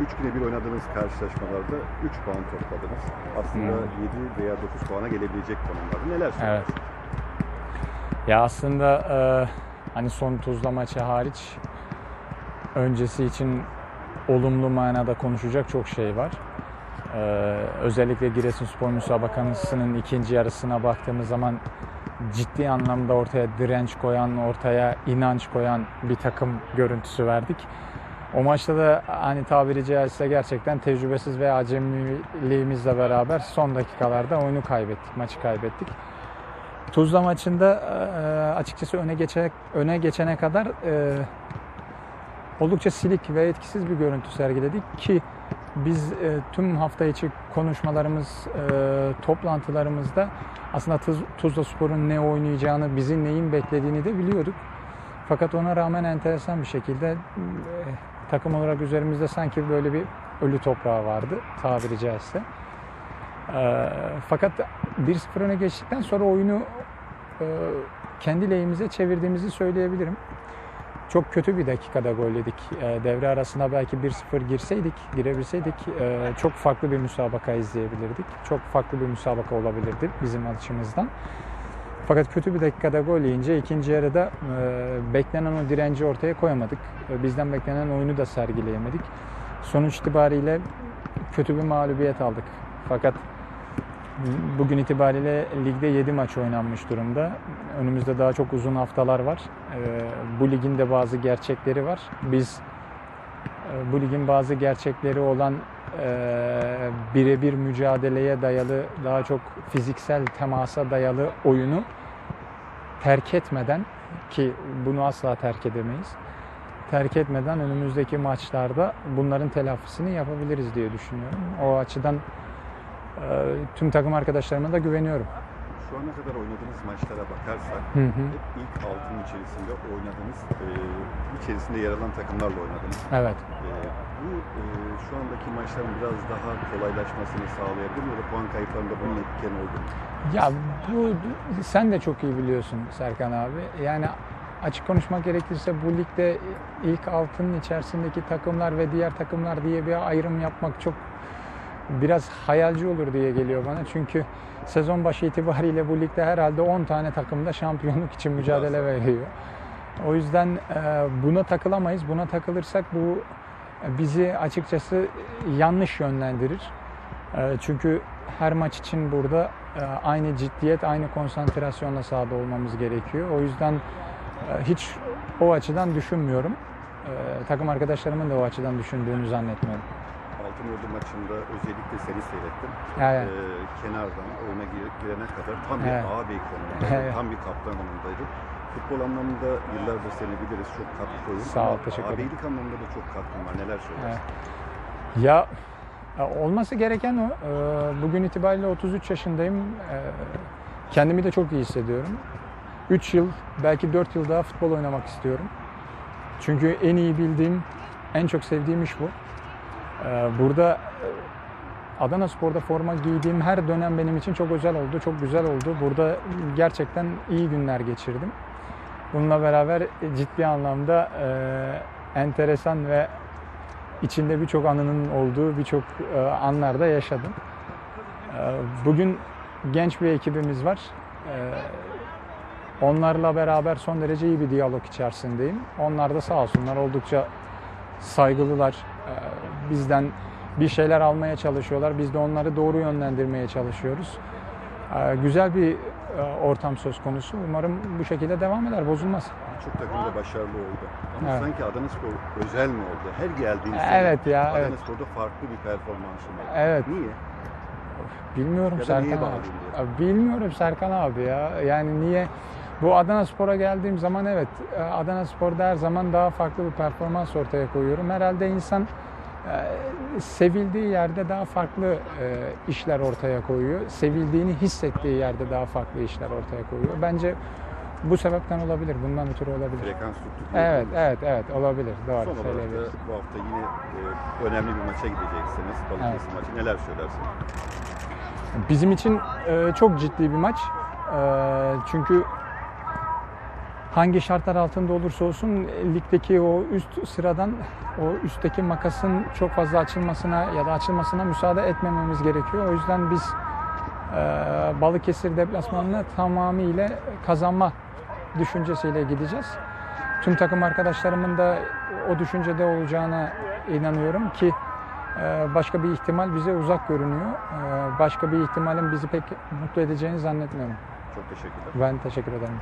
3 güne bir oynadığınız karşılaşmalarda 3 puan topladınız. Aslında Hmm. 7 veya 9 puana gelebilecek konumlarda. Neler Evet. Ya aslında e, hani son Tuzla maçı hariç öncesi için olumlu manada konuşacak çok şey var. E, özellikle Giresunspor müsabakasının ikinci yarısına baktığımız zaman ciddi anlamda ortaya direnç koyan, ortaya inanç koyan bir takım görüntüsü verdik. O maçta da hani tabiri caizse gerçekten tecrübesiz ve acemiliğimizle beraber son dakikalarda oyunu kaybettik, maçı kaybettik. Tuzla maçında e, açıkçası öne geçene, öne geçene kadar e, oldukça silik ve etkisiz bir görüntü sergiledik ki biz e, tüm hafta içi konuşmalarımız, e, toplantılarımızda aslında Tuz, Tuzla Spor'un ne oynayacağını, bizi neyin beklediğini de biliyorduk. Fakat ona rağmen enteresan bir şekilde e, takım olarak üzerimizde sanki böyle bir ölü toprağı vardı tabiri caizse. E, fakat 1-0 öne geçtikten sonra oyunu e, kendi lehimize çevirdiğimizi söyleyebilirim. Çok kötü bir dakikada gol yedik. E, devre arasına belki 1-0 girseydik, girebilseydik e, çok farklı bir müsabaka izleyebilirdik. Çok farklı bir müsabaka olabilirdi bizim açımızdan. Fakat kötü bir dakikada gol yiyince ikinci yarıda e, beklenen o direnci ortaya koyamadık. E, bizden beklenen oyunu da sergileyemedik. Sonuç itibariyle kötü bir mağlubiyet aldık. Fakat bugün itibariyle ligde 7 maç oynanmış durumda. Önümüzde daha çok uzun haftalar var. E, bu ligin de bazı gerçekleri var. Biz e, bu ligin bazı gerçekleri olan e, birebir mücadeleye dayalı, daha çok fiziksel temasa dayalı oyunu terk etmeden ki bunu asla terk edemeyiz. Terk etmeden önümüzdeki maçlarda bunların telafisini yapabiliriz diye düşünüyorum. O açıdan e, tüm takım arkadaşlarıma da güveniyorum. Şu ana kadar oynadığınız maçlara bakarsak Hı hı. hep ilk altın içerisinde oynadığınız, e, içerisinde yer alan takımlarla oynadınız. Evet. E, bu e, şu andaki maçların biraz daha kolaylaşmasını sağlayabilir mi? Ya da puan kayıplarında bunun etken oldu mu? Ya bu sen de çok iyi biliyorsun Serkan abi. Yani açık konuşmak gerekirse bu ligde ilk altının içerisindeki takımlar ve diğer takımlar diye bir ayrım yapmak çok biraz hayalci olur diye geliyor bana. Çünkü sezon başı itibariyle bu ligde herhalde 10 tane takımda şampiyonluk için mücadele veriyor. O yüzden e, buna takılamayız. Buna takılırsak bu bizi açıkçası yanlış yönlendirir. E, Çünkü her maç için burada e, aynı ciddiyet, aynı konsantrasyonla sahada olmamız gerekiyor. O yüzden e, hiç o açıdan düşünmüyorum. E, Takım arkadaşlarımın da o açıdan düşündüğünü zannetmiyorum. Altınordu maçında özellikle seni seyrettim. Evet. Ee, kenardan oyuna gir- girene kadar tam bir Evet. ağabey konumundaydı. Evet. Tam bir kaptan konumundaydı. Futbol anlamında yıllardır seni biliriz. Çok katkı koyuyorsun. Sağ ol, teşekkür ederim. Ağabeylik anlamında da çok katkın var. Neler söylersin? Ya ya olması gereken o. Ee, Bugün itibariyle 33 yaşındayım. Ee, Kendimi de çok iyi hissediyorum. 3 yıl, belki 4 yıl daha futbol oynamak istiyorum. Çünkü en iyi bildiğim, en çok sevdiğim iş bu. Ee, Burada e, Adana Spor'da forma giydiğim her dönem benim için çok özel oldu, çok güzel oldu. Burada gerçekten iyi günler geçirdim. Bununla beraber ciddi anlamda e, enteresan ve içinde birçok anının olduğu birçok e, anlarda yaşadım. E, Bugün genç bir ekibimiz var. E, Onlarla beraber son derece iyi bir diyalog içerisindeyim. Onlar da sağ olsunlar oldukça saygılılar. E, Bizden bir şeyler almaya çalışıyorlar. Biz de onları doğru yönlendirmeye çalışıyoruz. E, Güzel bir e, ortam söz konusu. Umarım bu şekilde devam eder, bozulmaz. Birçok takımda başarılı oldu. Ama Evet. sanki Adana Spor özel mi oldu? Her geldiğin Evet ya, Adana evet. Spor'da farklı bir performansın oldu. Evet. Niye? Bilmiyorum Ya da Serkan abi. diye. Ya Bilmiyorum Serkan abi ya. Yani niye? Bu Adana Spor'a geldiğim zaman evet e, Adana Spor'da her zaman daha farklı bir performans ortaya koyuyorum. Herhalde insan e, sevildiği yerde daha farklı e, işler ortaya koyuyor. Sevildiğini hissettiği yerde daha farklı işler ortaya koyuyor. Bence bu sebepten olabilir. Bundan ötürü olabilir. Frekans tuttu. Evet, evet, evet olabilir. Son Doğru olarak da bu hafta yine e, önemli bir maça gideceksiniz. Balıkesir maçı. Neler söylersin? Bizim için e, çok ciddi bir maç. E, çünkü hangi şartlar altında olursa olsun e, ligdeki o üst sıradan o üstteki makasın çok fazla açılmasına ya da açılmasına müsaade etmememiz gerekiyor. O yüzden biz e, Balıkesir deplasmanına tamamıyla kazanma düşüncesiyle gideceğiz. Tüm takım arkadaşlarımın da o düşüncede olacağına inanıyorum ki e, başka bir ihtimal bize uzak görünüyor. E, Başka bir ihtimalin bizi pek mutlu edeceğini zannetmiyorum. Çok teşekkürler. Ben teşekkür ederim.